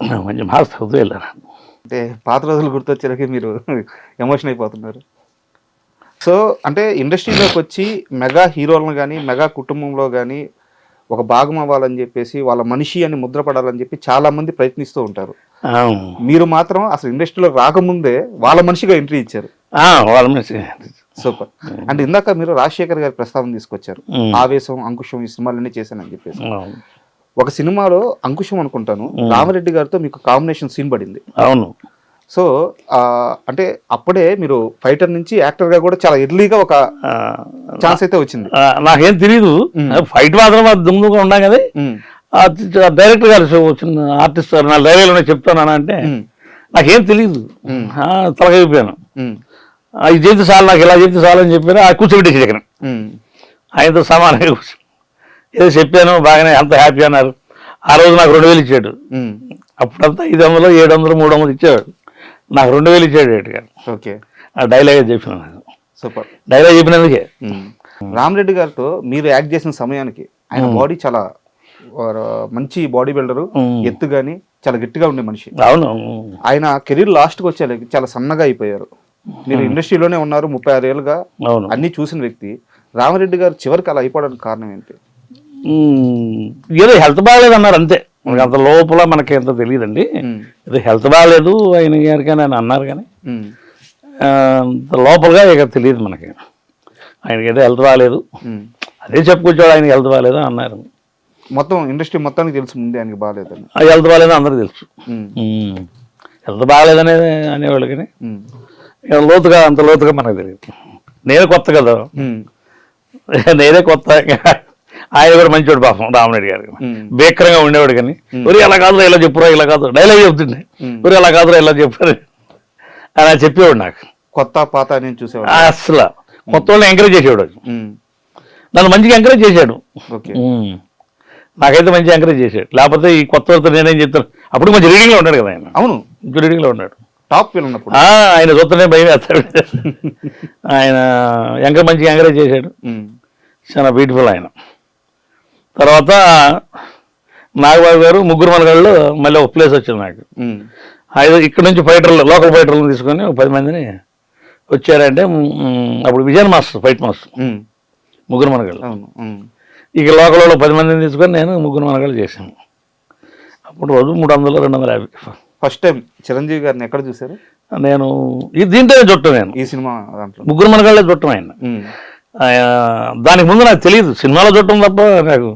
మంచి మార్క్స్ వెళ్ళాను. అంటే పాత రోజులు గుర్తొచ్చేసరికి మీరు ఎమోషన్ అయిపోతున్నారు. సో అంటే ఇండస్ట్రీలోకి వచ్చి మెగా హీరోలను కానీ మెగా కుటుంబంలో కానీ ఒక భాగం అవ్వాలని చెప్పేసి వాళ్ళ మనిషి అని ముద్రపడాలని చెప్పి చాలా మంది ప్రయత్నిస్తూ ఉంటారు. మీరు మాత్రం అసలు ఇండస్ట్రీలో రాకముందే వాళ్ళ మనిషిగా ఎంట్రీ ఇచ్చారు. వాళ్ళ మనిషి. సూపర్. అంటే ఇందాక మీరు రాజశేఖర్ గారి ప్రస్తావన తీసుకొచ్చారు. ఆవేశం అంకుశం ఈ సినిమాలన్నీ చేశానని చెప్పేసి. ఒక సినిమాలో అంకుశం అనుకుంటాను. రామరెడ్డి గారితో మీకు కాంబినేషన్ సీన్ పడింది. అవును. సో అంటే అప్పుడే మీరు ఫైటర్ నుంచి యాక్టర్గా కూడా చాలా ఎర్లీగా ఒక ఛాన్స్ అయితే వచ్చింది. నాకేం తెలియదు ఫైట్ మాత్రం దుమ్ముగా ఉన్నాం కదా. డైరెక్టర్ గారు వచ్చిన ఆర్టిస్ట్ గారు నా డైరీలోనే చెప్తాను అంటే నాకేం తెలియదు తలకైపోయాను. ఇది చేస్తే చాలు నాకు ఇలా చేస్తే చాలు అని చెప్పారు. ఆ కూర్చోబెట్టేసి దగ్గర ఆయనతో సమానంగా కూర్చో ఏదో చెప్పాను బాగానే అంత హ్యాపీ అన్నారు. ఆ రోజు నాకు రెండు వేలు ఇచ్చాడు. అప్పుడంతా ఐదు వందలు ఏడు వందలు మూడు వందలు ఇచ్చాడు నాకు రెండు వేలు ఇచ్చాడు గారు. ఓకే. ఆ డైలాగే చెప్పిన నాకు. సూపర్. డైలాగ్ చెప్పినందుకే. రామరెడ్డి గారితో మీరు యాక్ట్ చేసిన సమయానికి ఆయన బాడీ చాలా మంచి బాడీ బిల్డరు. ఎత్తు గాని చాలా గట్టిగా ఉండే మనిషి. అవును. ఆయన కెరీర్ లాస్ట్కి వచ్చేసరికి చాలా సన్నగా అయిపోయారు. మీరు ఇండస్ట్రీలోనే ఉన్నారు ముప్పై ఆరు ఏళ్ళుగా. అవును. అన్ని చూసిన వ్యక్తి రామరెడ్డి గారు చివరికి అలా అయిపోవడానికి కారణం ఏంటి? ఏదో హెల్త్ బాగాలేదు అన్నారు అంతే. మనకి అంత లోపల మనకి ఎంత తెలియదండి. ఏదో హెల్త్ బాగాలేదు ఆయన గారు కానీ ఆయన అన్నారు కానీ. అంత లోపలగా ఇక తెలియదు మనకి. ఆయనకి ఏదో హెల్త్ బాగాలేదు. అదే చెప్పుకొచ్చాడు ఆయనకి హెల్త్ బాగాలేదు అన్నారు. మొత్తం ఇండస్ట్రీ మొత్తానికి తెలుసు ముందే ఆయనకి బాగాలేదని ఆ హెల్త్ బాగాలేదు అందరికీ తెలుసు. హెల్త్ బాగాలేదనేది అనేవాళ్ళు కానీ. లోతుగా అంత లోతుగా మనకు తెలియదు. నేను కొత్త కదా. నేనే కొత్త. ఆయన కూడా మంచివాడు పాపం రామరెడ్డి గారు. ఉమ్, భీకరంగా ఉండేవాడు కానీ ఊరి అలా కాదురా ఇలా చెప్పురా ఇలా కాదు డైలాగ్ చెప్తుండే. ఊరి అలా కాదురా ఇలా చెప్పారు అలా చెప్పేవాడు నాకు. కొత్త పాత నేను చూసేవాడు అసలు కొత్త వాళ్ళని ఎంకరేజ్ చేసేవాడు నన్ను మంచిగా ఎంకరేజ్ చేశాడు. నాకైతే మంచిగా ఎంకరేజ్ చేశాడు. లేకపోతే ఈ కొత్త వాళ్ళతో నేనేం చెప్తాను? అప్పుడు మంచి రీడింగ్లో ఉన్నాడు కదా ఆయన. అవును. మంచి రీడింగ్లో ఉన్నాడు. టాప్ ఉన్నప్పుడు ఆయన చూస్తేనే భయం వేస్తాడు. ఆయన ఎంకరేజ్ మంచిగా ఎంకరేజ్ చేశాడు. చాలా బ్యూటిఫుల్ ఆయన. తర్వాత నాగబాబు గారు ముగ్గురు మనగాళ్ళు మళ్ళీ ఒక ప్లేస్ వచ్చింది నాకు. ఐదు ఇక్కడ నుంచి ఫైటర్లు లోకల్ ఫైటర్లను తీసుకొని ఒక పది మందిని వచ్చారంటే అప్పుడు విజయన్ మాస్టర్ ఫైట్ మాస్టర్. ముగ్గురు మనగాళ్ళు. ఇక లోకల్ వాళ్ళు పది మందిని తీసుకొని నేను ముగ్గురు మనగాళ్ళు చేశాను. అప్పుడు రోజు మూడు వందలు రెండు వందల యాభై. ఫస్ట్ టైం చిరంజీవి గారిని ఎక్కడ చూసారు నేను ఈ దీంట్లోనే చుట్టం నేను. ఈ సినిమా దాంట్లో. ముగ్గురు మనగాళ్ళే చుట్టం ఆయన. దానికి ముందు నాకు తెలియదు సినిమాలో చుట్టం తప్ప నాకు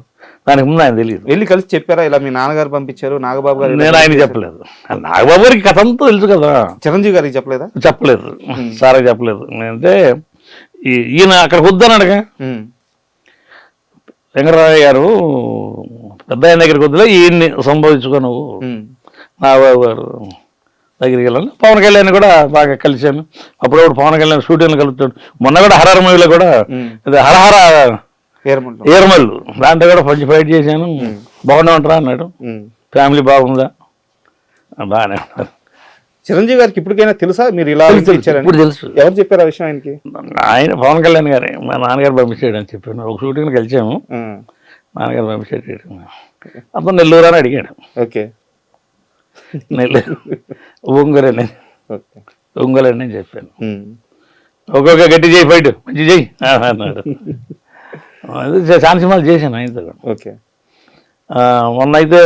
దానికి ముందు ఆయన తెలియదు. వెళ్ళి కలిసి చెప్పారా? ఇలా మీ నాన్నగారు పంపించారు నాగబాబు గారు నేను ఆయన చెప్పలేదు. నాగబాబు గారికి కథ అంతా తెలుసు కదా. చిరంజీవి గారికి చెప్పలేదా? చెప్పలేదు. సారే చెప్పలేదు. అంటే ఈ- ఈయన వద్దన్నాడుగా ఉమ్, వెంకటరాయ గారు పెద్ద ఆయన దగ్గరికి వద్దులే ఈయన్ని సంబోధించుకో నువ్వు నాగబాబు గారు దగ్గరికి వెళ్ళాను పవన్ కళ్యాణ్ కూడా బాగా కలిశాను అప్పుడప్పుడు పవన్ కళ్యాణ్ షూటింగ్లు కలుపుతాడు. మొన్న కూడా హరహర మూవీలో కూడా హరహర ఏరమల్లు దాంట్లో కూడా కొంచెం ఫైట్ చేశాను. బాగున్నా ఉంటారా అన్నాడు. ఫ్యామిలీ బాగుందా? బాగానే ఉన్నారు. చిరంజీవి గారికి ఇప్పటికైనా తెలుసా? మీరు ఇలా ఇప్పుడు తెలుసు. ఎవరు చెప్పారు ఆ విషయం ఆయనకి? ఆయన పవన్ కళ్యాణ్ గారే. మా నాన్నగారు పంపించాడు అని చెప్పాను. ఒక షూటింగ్కి కలిసాము. నాన్నగారు పంపించాడు అప్పుడు నెల్లూరు అని అడిగాడు. ఓకే. నెల్లూరు. ఒంగోలని ఓకే. ఒంగోలని నేను చెప్పాను. ఒక్కొక్క గట్టి చేయి ఫైట్. మంచి చేయి. అన్నాడు. చాలా సినిమాలు చేశాను ఆయనతో కూడా. ఓకే మొన్న అయితే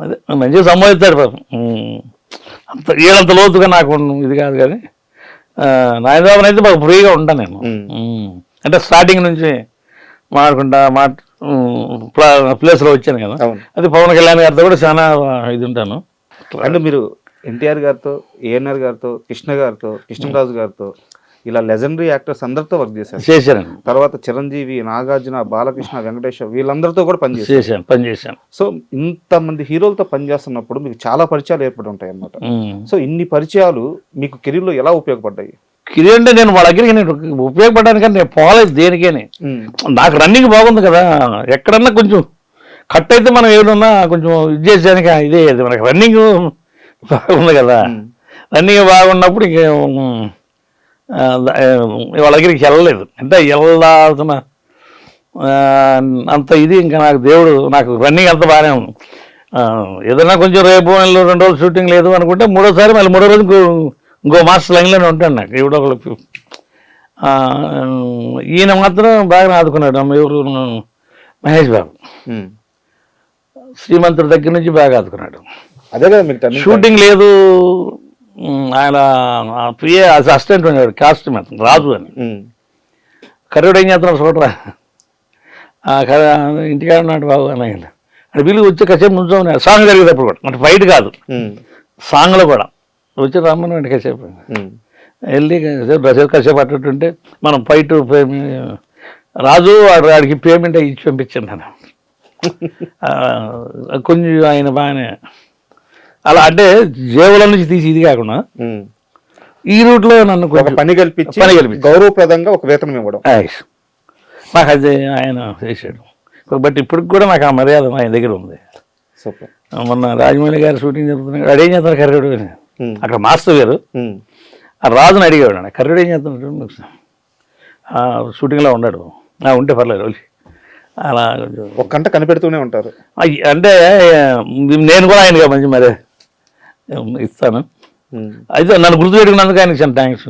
అదే మంచిగా సంబోధిస్తాడు పాపం. అంత ఏడంత లోతుగా నాకు ఇది కాదు కానీ నాయనబాబుని అయితే బాగా ఫ్రీగా ఉంటాను నేను. అంటే స్టార్టింగ్ నుంచి మాట్లాడుకుంటా మాట ప్లేస్లో వచ్చాను కదా అది పవన్ కళ్యాణ్ గారితో కూడా చాలా ఇది ఉంటాను అండ్ మీరు ఎన్టీఆర్ గారితో ఏఎన్ఆర్ గారితో కృష్ణ గారితో కృష్ణరాజు గారితో ఇలా లెజెండరీ యాక్టర్స్ అందరితో వర్క్ చేశారు. చేశాను తర్వాత చిరంజీవి నాగార్జున బాలకృష్ణ వెంకటేశ్వర వీళ్ళందరితో కూడా పనిచేశారు. చేశాను పని చేశాను సో ఇంతమంది హీరోలతో పనిచేస్తున్నప్పుడు మీకు చాలా పరిచయాలు ఏర్పడి ఉంటాయి అన్నమాట. సో ఇన్ని పరిచయాలు మీకు కెరీర్లో ఎలా ఉపయోగపడ్డాయి? ఇది అంటే నేను వాళ్ళ దగ్గరికి నేను ఉపయోగపడడానికని నేను పోలేదు దేనికేని. నాకు రన్నింగ్ బాగుంది కదా. ఎక్కడన్నా కొంచెం కట్ అయితే మనం ఏమన్నా కొంచెం ఇది చేసేదానికి ఇదే మనకి రన్నింగ్ బాగుంది కదా. రన్నింగ్ బాగున్నప్పుడు ఇంక వాళ్ళ దగ్గరికి వెళ్ళలేదు. అంటే వెళ్ళాల్సిన అంత ఇది ఇంకా నాకు దేవుడు నాకు రన్నింగ్ అంత బాగానే ఉంది. ఏదైనా కొంచెం రేపు రెండు రోజులు షూటింగ్ లేదు అనుకుంటే మూడోసారి మళ్ళీ మూడో రోజు ఇంకో మాస్టర్ లైన్లోనే ఉంటాను నాకు. ఎవడో ఒకళ్ళు ఆ, ఈయన మాత్రం బాగా ఆదుకున్నాడు. అమ్మ ఎవరు? మహేష్ బాబు. శ్రీమంతుడి దగ్గర నుంచి బాగా ఆదుకున్నాడు. అదే కదా మీకు. షూటింగ్ లేదు. ఆయన పిఏ అసిస్టెంట్ ఉన్నాడు కాస్ట్యూమ్ అతను రాజు అని. కర్రుడు ఏం చేస్తున్నాడు చూడరా? ఇంటికాడ ఉన్నాడు బాబు అని ఆయన. అంటే వీళ్ళు వచ్చి కాసేపు నుంచోమని సాంగ్ జరిగేటప్పుడు కూడా అంటే ఫైట్ కాదు. సాంగ్లో కూడా. వచ్చి రమ్మని వెంట కాసేపు. వెళ్ళి కాసేపు కాసేపు కాసేపు అట్టుంటే మనం ఫైట్ రాజు వాడు వాడికి పేమెంట్ ఇచ్చి పంపించాను నేను కొంచెం ఆయన బాగానే అలా అంటే జేబుల నుంచి తీసి ఇది కాకుండా. ఈ రూట్లో నన్ను ఒక కొంచెం పని కల్పించి పని కల్పించి. గౌరవప్రదంగా ఒక వేతనం ఇవ్వడం. నాకు అది ఆయన చేశాడు. బట్ ఇప్పటికి కూడా నాకు ఆ మర్యాద ఆయన దగ్గర ఉంది. సూపర్. మొన్న రాజమౌళి గారి షూటింగ్ జరుగుతున్నాడు అడేం చేస్తాను కర్రుడు అని. అక్కడ మాస్టర్ గారు. ఆ రాజుని అన్న. కర్రుడు ఏం చేస్తున్నాడు షూటింగ్లో ఉన్నాడు. ఉంటే పర్లేదు అలా ఒక గంట కనిపెడుతూనే ఉంటారు. అంటే నేను కూడా ఆయనగా మంచి మరి ఇస్తాను. అయితే నన్ను గుర్తుపెట్టుకున్నందుకు ఆయనకి చాలా థ్యాంక్స్